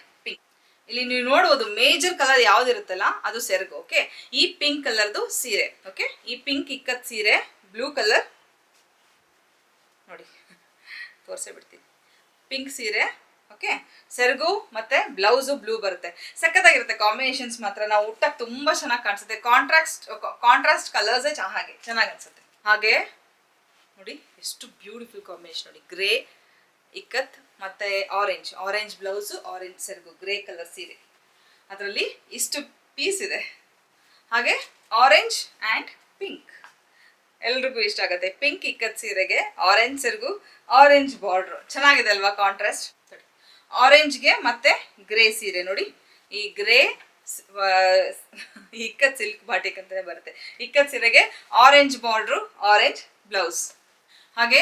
ಇಲ್ಲಿ ನೀವು ನೋಡ್ಬೋದು ಮೇಜರ್ ಕಲರ್ ಯಾವ್ದಿರುತ್ತಲ್ಲ ಅದು ಸೆರಗು ಓಕೆ ಈ ಪಿಂಕ್ ಕಲರ್ದು ಸೀರೆ ಓಕೆ ಈ ಪಿಂಕ್ ಇಕ್ಕತ್ ಸೀರೆ ಬ್ಲೂ ಕಲರ್ ನೋಡಿ ತೋರಿಸೇ ಬಿಡ್ತೀನಿ ಪಿಂಕ್ ಸೀರೆ ಓಕೆ ಸೆರಗು ಮತ್ತೆ ಬ್ಲೌಸು ಬ್ಲೂ ಬರುತ್ತೆ. ಸಖತ್ತಾಗಿರುತ್ತೆ ಕಾಂಬಿನೇಷನ್ಸ್ ಮಾತ್ರ. ನಾವು ಹುಟ್ಟಕ್ಕೆ ತುಂಬ ಚೆನ್ನಾಗಿ ಕಾಣಿಸುತ್ತೆ. ಕಾಂಟ್ರಾಸ್ಟ್ ಕಾಂಟ್ರಾಸ್ಟ್ ಕಲರ್ಸೇ ಹಾಗೆ ಚೆನ್ನಾಗಿ ಅನ್ಸುತ್ತೆ. ಹಾಗೆ, ನೋಡಿ, ಎಷ್ಟು ಬ್ಯೂಟಿಫುಲ್ ಕಾಂಬಿನೇಷನ್ ನೋಡಿ ಗ್ರೇ ಇಕ್ಕತ್ ಮತ್ತೆ ಆರೆಂಜ್ ಆರೆಂಜ್ ಬ್ಲೌಸು ಆರೆಂಜ್ ಸೆರಗು ಗ್ರೇ ಕಲರ್ ಸೀರೆ. ಅದರಲ್ಲಿ ಇಷ್ಟು ಪೀಸ್ ಇದೆ. ಹಾಗೆ ಆರೆಂಜ್ ಆ್ಯಂಡ್ ಪಿಂಕ್ ಎಲ್ರಿಗೂ ಇಷ್ಟ ಆಗುತ್ತೆ. ಪಿಂಕ್ ಇಕ್ಕದ ಸೀರೆಗೆ ಆರೆಂಜ್ ಸೆರಗು ಆರೆಂಜ್ ಬಾರ್ಡ್ರು ಚೆನ್ನಾಗಿದೆ ಅಲ್ವಾ ಕಾಂಟ್ರಾಸ್ಟ್ ಆರೆಂಜ್ಗೆ ಮತ್ತೆ ಗ್ರೇ ಸೀರೆ ನೋಡಿ. ಈ ಗ್ರೇ ಇಕ್ಕತ್ ಸಿಲ್ಕ್ ಬಾಟಿಕ್ ಅಂತಲೇ ಬರುತ್ತೆ. ಇಕ್ಕತ್ ಸೀರೆಗೆ ಆರೆಂಜ್ ಬಾರ್ಡ್ರು ಆರೆಂಜ್ ಬ್ಲೌಸ್ ಹಾಗೆ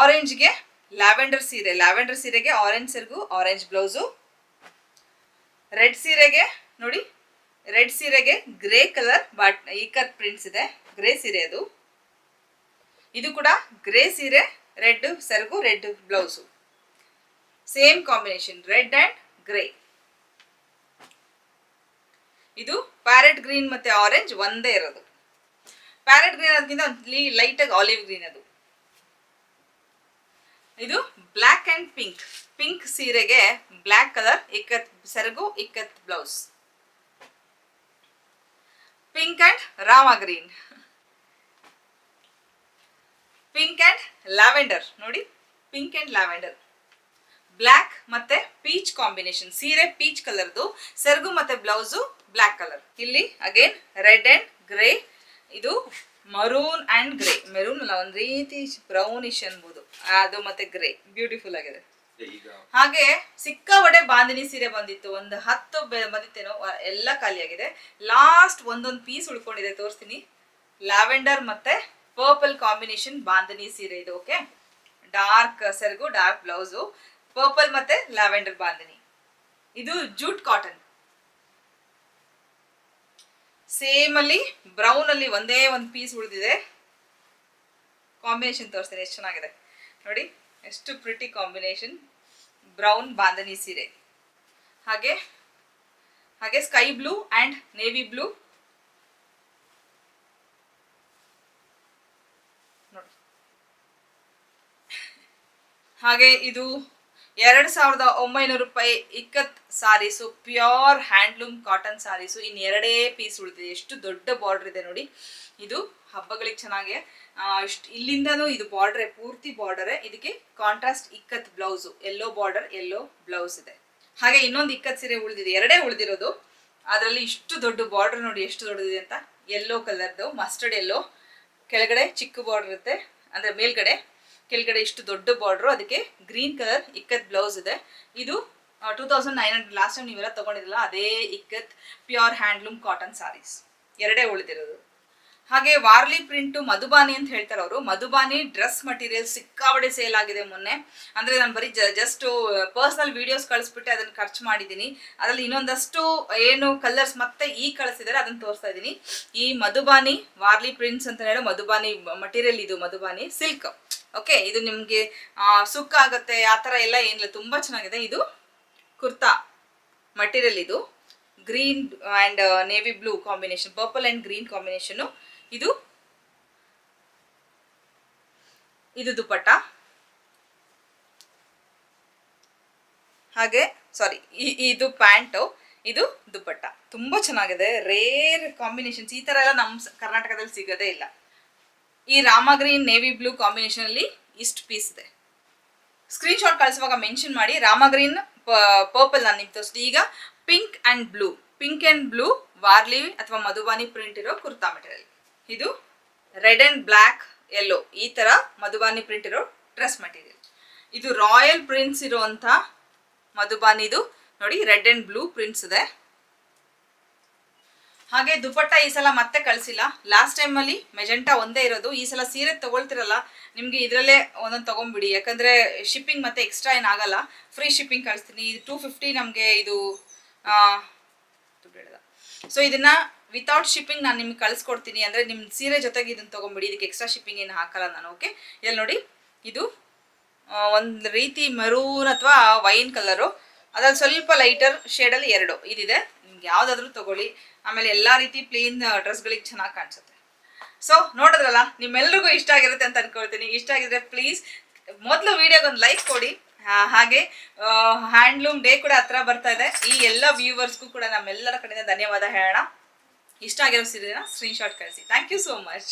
ಆರೆಂಜ್ಗೆ ಲ್ಯಾವೆಂಡರ್ ಸೀರೆ, ಲ್ಯಾವೆಂಡರ್ ಸೀರೆಗೆ ಆರೆಂಜ್ ಸೆರ್ಗು ಆರೆಂಜ್ ಬ್ಲೌಸು ರೆಡ್ ಸೀರೆಗೆ, ನೋಡಿ ರೆಡ್ ಸೀರೆಗೆ ಗ್ರೇ ಕಲರ್ ಬಾಟ್ ಈಕತ್ ಪ್ರಿಂಟ್ಸ್ ಇದೆ. ಗ್ರೇ ಸೀರೆ ಅದು. ಇದು ಕೂಡ ಗ್ರೇ ಸೀರೆ red ಸೆರ್ಗು red blouse same combination red and grey ಇದು ಪ್ಯಾರೆಟ್ ಗ್ರೀನ್ ಮತ್ತು ಆರೆಂಜ್ ಒಂದೇ ಇರೋದು. ಪ್ಯಾರೆಟ್ ಗ್ರೀನ್ ಅದಕ್ಕಿಂತ ಒಂದು ಲೈಟಾಗಿ ಆಲಿವ್ ಗ್ರೀನ್ ಅದು. ಇದು ಬ್ಲ್ಯಾಕ್ ಆ್ಯಂಡ್ ಪಿಂಕ್ ಪಿಂಕ್ ಸೀರೆಗೆ ಬ್ಲ್ಯಾಕ್ ಕಲರ್ ಇಕ್ಕತ್ ಸೆರಗು, ikat blouse pink and Rama green pink and lavender ನೋಡಿ ಪಿಂಕ್ ಆ್ಯಂಡ್ ಲ್ಯಾವೆಂಡರ್ ಬ್ಲ್ಯಾಕ್ ಮತ್ತೆ ಪೀಚ್ ಕಾಂಬಿನೇಷನ್ ಸೀರೆ ಪೀಚ್ ಕಲರ್ದು ಸೆರಗು ಮತ್ತೆ ಬ್ಲೌಸು ಬ್ಲ್ಯಾಕ್ ಕಲರ್ ಇಲ್ಲಿ ಅಗೇನ್ ರೆಡ್ ಆ್ಯಂಡ್ ಗ್ರೇ ಇದು ಮರೂನ್ ಆ್ಯಂಡ್ ಗ್ರೇ ಮೆರೂನ್ ಅಲ್ಲ ಒಂದು ರೀತಿ ಬ್ರೌನಿಶ್ ಅನ್ಬೋದು. ಅದು ಮತ್ತೆ ಗ್ರೇ ಬ್ಯೂಟಿಫುಲ್ ಆಗಿದೆ. ಹಾಗೆ ಹಾಗೆ ಒಡೆ ಬಾಂದಿನಿ ಸೀರೆ ಬಂದಿತ್ತು. ಒಂದು ಹತ್ತು ಬಂದಿತ್ತೇನೋ ಎಲ್ಲ ಖಾಲಿಯಾಗಿದೆ. ಲಾಸ್ಟ್ ಒಂದೊಂದು ಪೀಸ್ ಉಳ್ಕೊಂಡಿದೆ ತೋರಿಸ್ತೀನಿ. ಲ್ಯಾವೆಂಡರ್ ಮತ್ತೆ ಪರ್ಪಲ್ ಕಾಂಬಿನೇಷನ್ ಬಾಂದಿನಿ ಸೀರೆ ಇದು ಓಕೆ ಡಾರ್ಕ್ ಸೆರಗು ಡಾರ್ಕ್ ಬ್ಲೌಸು ಪರ್ಪಲ್ ಮತ್ತೆ ಲ್ಯಾವೆಂಡರ್ ಬಾಂದಿನಿ. ಇದು ಜೂಟ್ ಕಾಟನ್ ಸೇಮ್ ಅಲ್ಲಿ ಬ್ರೌನ್ ಅಲ್ಲಿ ಒಂದೇ ಒಂದು ಪೀಸ್ ಉಳಿದಿದೆ. ಕಾಂಬಿನೇಷನ್ ತೋರಿಸ್ತೇನೆ, ಎಷ್ಟು ಚೆನ್ನಾಗಿದೆ. ನೋಡಿ, ಎಷ್ಟು ಪ್ರಿಟಿ ಕಾಂಬಿನೇಷನ್ ಬ್ರೌನ್ ಬಾಂಧನಿ ಸೀರೆ. ಹಾಗೆ ಹಾಗೆ sky blue and navy blue ನೋಡಿ. ಹಾಗೆ ಇದು ಎರಡು ಸಾವಿರದ ಒಂಬೈನೂರು ರೂಪಾಯಿ ikat sarees, pure handloom cotton sarees ಇನ್ನು ಎರಡೇ ಪೀಸ್ ಉಳಿದಿದೆ. ಎಷ್ಟು ದೊಡ್ಡ ಬಾರ್ಡರ್ ಇದೆ ನೋಡಿ. ಇದು ಹಬ್ಬಗಳಿಗೆ ಚೆನ್ನಾಗಿ ಇಷ್ಟು ಇಲ್ಲಿಂದನೂ ಇದು ಬಾರ್ಡ್ರೆ ಪೂರ್ತಿ ಬಾರ್ಡರೇ ಇದಕ್ಕೆ contrast ikat blouse yellow border yellow blouse ಇದೆ. ಹಾಗೆ ಇನ್ನೊಂದು ಇಕ್ಕತ್ ಸೀರೆ ಉಳಿದಿದೆ. ಎರಡೇ ಉಳಿದಿರೋದು. ಅದರಲ್ಲಿ ಇಷ್ಟು ದೊಡ್ಡ ಬಾರ್ಡರ್ ನೋಡಿ, ಎಷ್ಟು ದೊಡ್ಡದಿದೆ ಅಂತ. ಎಲ್ಲೋ ಕಲರ್ದು ಮಸ್ಟರ್ಡ್ ಎಲ್ಲೋ ಕೆಳಗಡೆ ಚಿಕ್ಕ ಬಾರ್ಡರ್ ಇರುತ್ತೆ. ಅಂದರೆ ಮೇಲ್ಗಡೆ ಕೆಳಗಡೆ ಇಷ್ಟು ದೊಡ್ಡ ಬಾರ್ಡ್ರು ಅದಕ್ಕೆ ಗ್ರೀನ್ ಕಲರ್ ಇಕ್ಕತ್ ಬ್ಲೌಸ್ ಇದೆ. ಇದು two thousand nine hundred last time ನೀವೆಲ್ಲ ತೊಗೊಂಡಿದ್ರಲ್ಲ ಅದೇ ikat pure handloom cotton sarees ಎರಡೇ ಉಳಿದಿರೋದು. ಹಾಗೆ ವಾರ್ಲಿ ಪ್ರಿಂಟು ಮಧುಬಾನಿ ಅಂತ ಹೇಳ್ತಾರೆ ಅವರು. ಮಧುಬಾನಿ ಡ್ರೆಸ್ ಮಟೀರಿಯಲ್ ಸಿಕ್ಕಾಬಡೆ ಸೇಲ್ ಆಗಿದೆ ಮೊನ್ನೆ. ಅಂದರೆ ನಾನು ಬರೀ ಜಸ್ಟ್ ಪರ್ಸ್ನಲ್ ವೀಡಿಯೋಸ್ ಕಳಿಸ್ಬಿಟ್ಟು, ಅದನ್ನು ಖರ್ಚು ಮಾಡಿದ್ದೀನಿ ಅದರಲ್ಲಿ ಇನ್ನೊಂದಷ್ಟು ಏನು ಕಲರ್ಸ್ ಮತ್ತೆ ಈ ಕಳಿಸಿದ್ದಾರೆ ಅದನ್ನು ತೋರಿಸ್ತಾ ಇದ್ದೀನಿ ಈ ಮಧುಬಾನಿ ವಾರ್ಲಿ ಪ್ರಿಂಟ್ಸ್ ಅಂತ ಹೇಳೋ ಮಧುಬಾನಿ ಮಟೀರಿಯಲ್ ಇದು ಮಧುಬಾನಿ ಸಿಲ್ಕ್ ಓಕೆ, ಇದು ನಿಮಗೆ ಸುಕ್ಕ ಆಗುತ್ತೆ, ಆ ಥರ ಎಲ್ಲ ಏನಿಲ್ಲ, ತುಂಬ ಚೆನ್ನಾಗಿದೆ. ಇದು ಕುರ್ತಾ ಮಟೀರಿಯಲ್ ಇದು. Green and navy blue combination purple and green combination ಇದು ಇದು ದುಪ್ಪಟ್ಟ ಹಾಗೆ ಸಾರಿ ಇದು ಪ್ಯಾಂಟು, ಇದು ದುಪ್ಪಟ್ಟ ತುಂಬ ಚೆನ್ನಾಗಿದೆ ರೇರ್ ಕಾಂಬಿನೇಷನ್ಸ್ ಈ ಥರ ಎಲ್ಲ ನಮ್ಮ ಕರ್ನಾಟಕದಲ್ಲಿ ಸಿಗೋದೇ ಇಲ್ಲ. ಈ ರಾಮ ಗ್ರೀನ್ ನೇವಿ ಬ್ಲೂ ಕಾಂಬಿನೇಷನಲ್ಲಿ ಇಷ್ಟು ಪೀಸ್ ಇದೆ. ಸ್ಕ್ರೀನ್ಶಾಟ್ ಕಳಿಸುವಾಗ ಮೆನ್ಷನ್ ಮಾಡಿ ರಾಮ ಗ್ರೀನ್ ಪರ್ಪಲ್ ನಾನು ನಿಮ್ಗೆ ತೋರಿಸ್ತೀನಿ ಈಗ pink and blue pink and blue Warli ಅಥವಾ ಮಧುಬಾನಿ ಪ್ರಿಂಟ್ ಇರೋ ಕುರ್ತಾ ಮೆಟೀರಿಯಲ್ ಇದು ರೆಡ್ ಆ್ಯಂಡ್ ಬ್ಲ್ಯಾಕ್ ಯೆಲ್ಲೋ ಈ ಥರ ಮಧುಬಾನಿ ಪ್ರಿಂಟ್ ಇರೋ ಡ್ರೆಸ್ ಮೆಟೀರಿಯಲ್ ಇದು ರಾಯಲ್ ಪ್ರಿಂಟ್ಸ್ ಇರುವಂಥ ಮಧುಬಾನಿದು. ನೋಡಿ ರೆಡ್ ಆ್ಯಂಡ್ ಬ್ಲೂ ಪ್ರಿಂಟ್ಸ್ ಇದೆ. ಹಾಗೆ ದುಪಟ್ಟ ಈ ಸಲ ಮತ್ತೆ ಕಳಿಸಿಲ್ಲ. ಲಾಸ್ಟ್ ಟೈಮಲ್ಲಿ ಮೆಜೆಂಟಾ ಒಂದೇ ಇರೋದು. ಈ ಸಲ ಸೀರೆ ತಗೊಳ್ತಿರಲ್ಲ, ನಿಮಗೆ ಇದರಲ್ಲೇ ಒಂದೊಂದು ತೊಗೊಂಬಿಡಿ ಯಾಕಂದರೆ ಶಿಪ್ಪಿಂಗ್ ಮತ್ತೆ ಎಕ್ಸ್ಟ್ರಾ ಏನಾಗಲ್ಲ ಫ್ರೀ ಶಿಪ್ಪಿಂಗ್ ಕಳಿಸ್ತೀನಿ. ಇದು ಟೂ ಫಿಫ್ಟಿ ನಮಗೆ ಇದು ಸೊ ಇದನ್ನ ವಿತೌಟ್ ಶಿಪ್ಪಿಂಗ್ ನಾನು ನಿಮ್ಗೆ ಕಳಿಸ್ಕೊಡ್ತೀನಿ. ಅಂದರೆ ನಿಮ್ಮ ಸೀರೆ ಜೊತೆಗೆ ಇದನ್ನ ತೊಗೊಂಬಿಡಿ ಇದಕ್ಕೆ ಎಕ್ಸ್ಟ್ರಾ ಶಿಪ್ಪಿಂಗ್ ಏನು ಹಾಕಲ್ಲ ನಾನು ಓಕೆ ಇಲ್ಲಿ ನೋಡಿ, ಇದು ಒಂದು ರೀತಿ ಮರೂನ್ ಅಥವಾ ವೈನ್ ಕಲರು ಅದ್ರಲ್ಲಿ ಸ್ವಲ್ಪ ಲೈಟರ್ ಶೇಡಲ್ಲಿ ಎರಡು. ಇದಿದೆ. ನಿಮ್ಗೆ ಯಾವುದಾದ್ರೂ ತಗೊಳ್ಳಿ. ಆಮೇಲೆ ಎಲ್ಲಾ ರೀತಿ ಪ್ಲೇನ್ ಡ್ರೆಸ್ಗಳಿಗೆ ಚೆನ್ನಾಗಿ ಕಾಣಿಸುತ್ತೆ. ಸೊ ನೋಡಿದ್ರಲ್ಲ, ನಿಮ್ಮೆಲ್ರಿಗೂ ಇಷ್ಟ ಆಗಿರುತ್ತೆ ಅಂತ ಅನ್ಕೊಳ್ತೀನಿ. ಇಷ್ಟ ಆಗಿದ್ರೆ ಪ್ಲೀಸ್ ಮೊದಲು ವಿಡಿಯೋಗೆ ಒಂದು ಲೈಕ್ ಕೊಡಿ. ಹಾಗೆ ಹ್ಯಾಂಡ್ಲೂಮ್ ಡೇ ಕೂಡ ಹತ್ರ ಬರ್ತಾ ಇದೆ. ಈ ಎಲ್ಲ ವ್ಯೂವರ್ಸ್ಗೂ ಕೂಡ ನಮ್ಮೆಲ್ಲರ ಕಡೆಯಿಂದ ಧನ್ಯವಾದ ಹೇಳೋಣ. ಇಷ್ಟ ಆಗಿರೋ ಸೀರೆನ ಸ್ಕ್ರೀನ್ಶಾಟ್ ಕಳಿಸಿ. Thank you so much